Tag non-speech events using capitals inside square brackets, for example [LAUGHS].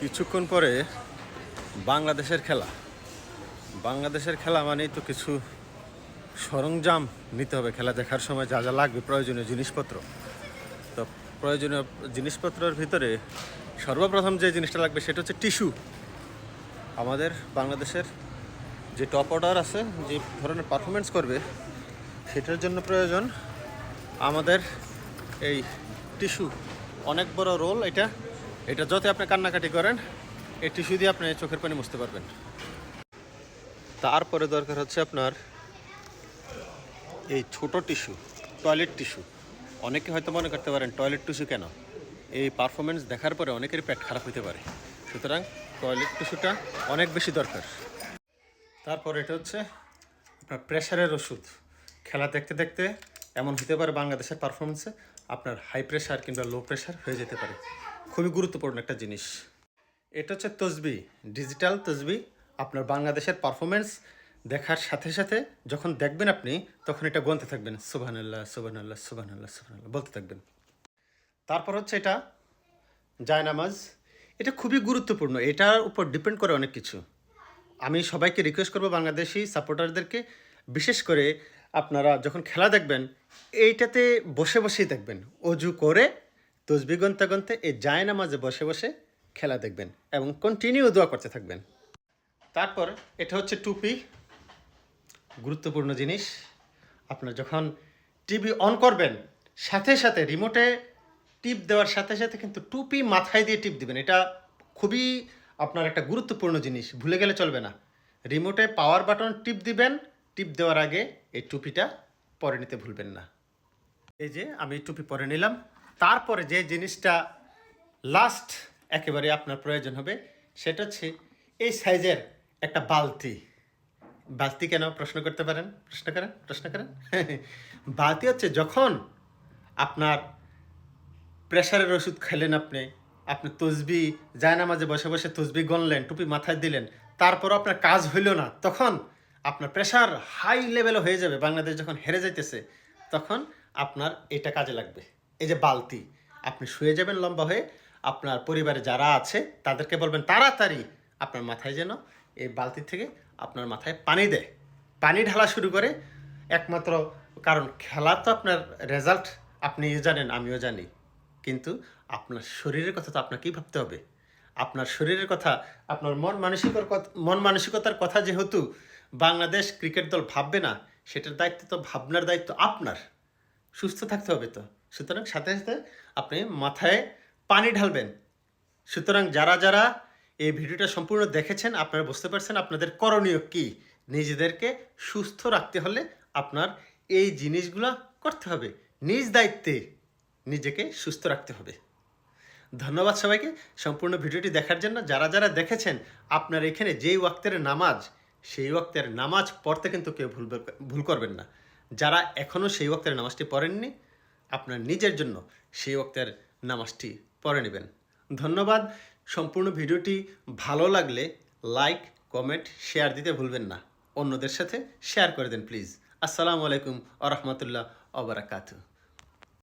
কিছুক্ষণ পরে বাংলাদেশের খেলা। বাংলাদেশের খেলা মানেই তো কিছু সরঞ্জাম নিতে হবে, খেলা দেখার সময় যা যা লাগবে, প্রয়োজনীয় জিনিসপত্র। তো প্রয়োজনীয় জিনিসপত্রের ভিতরে সর্বপ্রথম যে জিনিসটা লাগবে সেটা হচ্ছে টিস্যু। আমাদের বাংলাদেশের যে টপ অর্ডার আছে, যে ধরনের পারফরমেন্স করবে, সেটার জন্য প্রয়োজন আমাদের এই টিস্যু। অনেক বড় রোল এটা। এটা যত আপনি কান্নাকাটি করেন এই টিস্যু দিয়ে আপনি চোখের পানি মুছতে পারবেন। তারপরে দরকার হচ্ছে আপনার এই ছোট টিস্যু, টয়লেট টিস্যু। অনেকে হয়তো মনে করতে পারেন, টয়লেট টিস্যু কেন? এই পারফরমেন্স দেখার পরে অনেকেরই পেট খারাপ হতে পারে। সুতরাং টয়লেট টিস্যুটা অনেক বেশি দরকার। তারপর এটা হচ্ছে আপনার প্রেশারের ওষুধ। খেলা দেখতে দেখতে এমন হতে পারে বাংলাদেশের পারফরমেন্সে আপনার হাই প্রেশার কিংবা লো প্রেশার হয়ে যেতে পারে। খুবই গুরুত্বপূর্ণ একটা জিনিস। এটা হচ্ছে তসবি ডিজিটাল তসবি। আপনার বাংলাদেশের পারফরমেন্স দেখার সাথে সাথে যখন দেখবেন আপনি, তখন এটা গুনতে থাকবেন। সুবহানাল্লাহ সুবহানাল্লাহ সুবহানাল্লাহ সুবহানাল্লাহ, বলতে থাকবেন। তারপর হচ্ছে এটা, জায়নামাজ। এটা খুবই গুরুত্বপূর্ণ। এটার উপর ডিপেন্ড করে অনেক কিছু। আমি সবাইকে রিকোয়েস্ট করব বাংলাদেশি সাপোর্টারদেরকে বিশেষ করে আপনারা যখন খেলা দেখবেন, এইটাতে বসে বসেই দেখবেন। অজু করে তসবি গন্তে গন্তে এই জায়নামাজে বসে বসে খেলা দেখবেন এবং কন্টিনিউ দোয়া করতে থাকবেন। তারপর এটা হচ্ছে টুপি, গুরুত্বপূর্ণ জিনিস। আপনার যখন টিভি অন করবেন, সাথে সাথে রিমোটে টিপ দেওয়ার সাথে সাথে কিন্তু টুপি মাথায় দিয়ে টিপ দিবেন। এটা খুবই আপনার একটা গুরুত্বপূর্ণ জিনিস, ভুলে গেলে চলবে না। রিমোটে পাওয়ার বাটন টিপ দিবেন, টিপ দেওয়ার আগে এই টুপিটা পরে নিতে ভুলবেন না। এই যে আমি টুপি পরে নিলাম। তারপরে যে জিনিসটা লাস্ট একেবারে আপনার প্রয়োজন হবে, সেটা হচ্ছে এই সাইজের একটা বালতি। বালতি কেন প্রশ্ন করতে পারেন? প্রশ্ন করেন প্রশ্ন করেন। [LAUGHS] বালতি হচ্ছে যখন আপনার প্রেশারের ওষুধ খেলেন আপনি আপনি তসবি, জায়নামাজে বসে বসে তসবি গনলেন টুপি মাথায় দিলেন তারপর আপনার কাজ হইল না, তখন আপনার প্রেশার হাই লেভেলে হয়ে যাবে, বাংলাদেশ যখন হেরে যাইতেছে, তখন আপনার এটা কাজে লাগবে। এই যে বালতি, আপনি শুয়ে যাবেন লম্বা হয়ে, আপনার পরিবারে যারা আছে, তাদেরকে বলবেন, তাড়াতাড়ি আপনার মাথায় যেন এই বালতি থেকে আপনার মাথায় পানি দেয়। পানি ঢালা শুরু করে, একমাত্র কারণ খেলা তো আপনার রেজাল্ট আপনি জানেন, আমিও জানি। কিন্তু আপনার শরীরের কথা তো আপনাকেই ভাবতে হবে। আপনার শরীরের কথা, আপনার মন মানসিকর মন মানসিকতার কথা যেহেতু বাংলাদেশ ক্রিকেট দল ভাববে না, সেটার দায়িত্ব তো, ভাবনার দায়িত্ব আপনার। সুস্থ থাকতে হবে তো। সুতরাং সাথে সাথে আপনি মাথায় পানি ঢালবেন। সুতরাং যারা যারা এই ভিডিওটা সম্পূর্ণ দেখেছেন, আপনারা বুঝতে পারছেন আপনাদের করণীয় কি। নিজেদেরকে সুস্থ রাখতে হলে আপনার এই জিনিসগুলো করতে হবে। নিজ দায়িত্বে নিজেকে সুস্থ রাখতে হবে। ধন্যবাদ সবাইকে সম্পূর্ণ ভিডিওটি দেখার জন্য। যারা যারা দেখেছেন আপনার এখানে যেই ওয়াক্তের নামাজ, সেই ওয়াক্তের নামাজ পড়তে কিন্তু কেউ ভুল ভুল করবেন না। যারা এখনও সেই ওয়াক্তের নামাজটি পড়েননি আপনার নিজের জন্য সেই অক্তের নামাজটি পড়ে নেবেন। ধন্যবাদ। সম্পূর্ণ ভিডিওটি ভালো লাগলে লাইক, কমেন্ট, শেয়ার দিতে ভুলবেন না। অন্যদের সাথে শেয়ার করে দেন প্লিজ। আসসালামু আলাইকুম আ রহমতুল্লাহ আবরাকাতু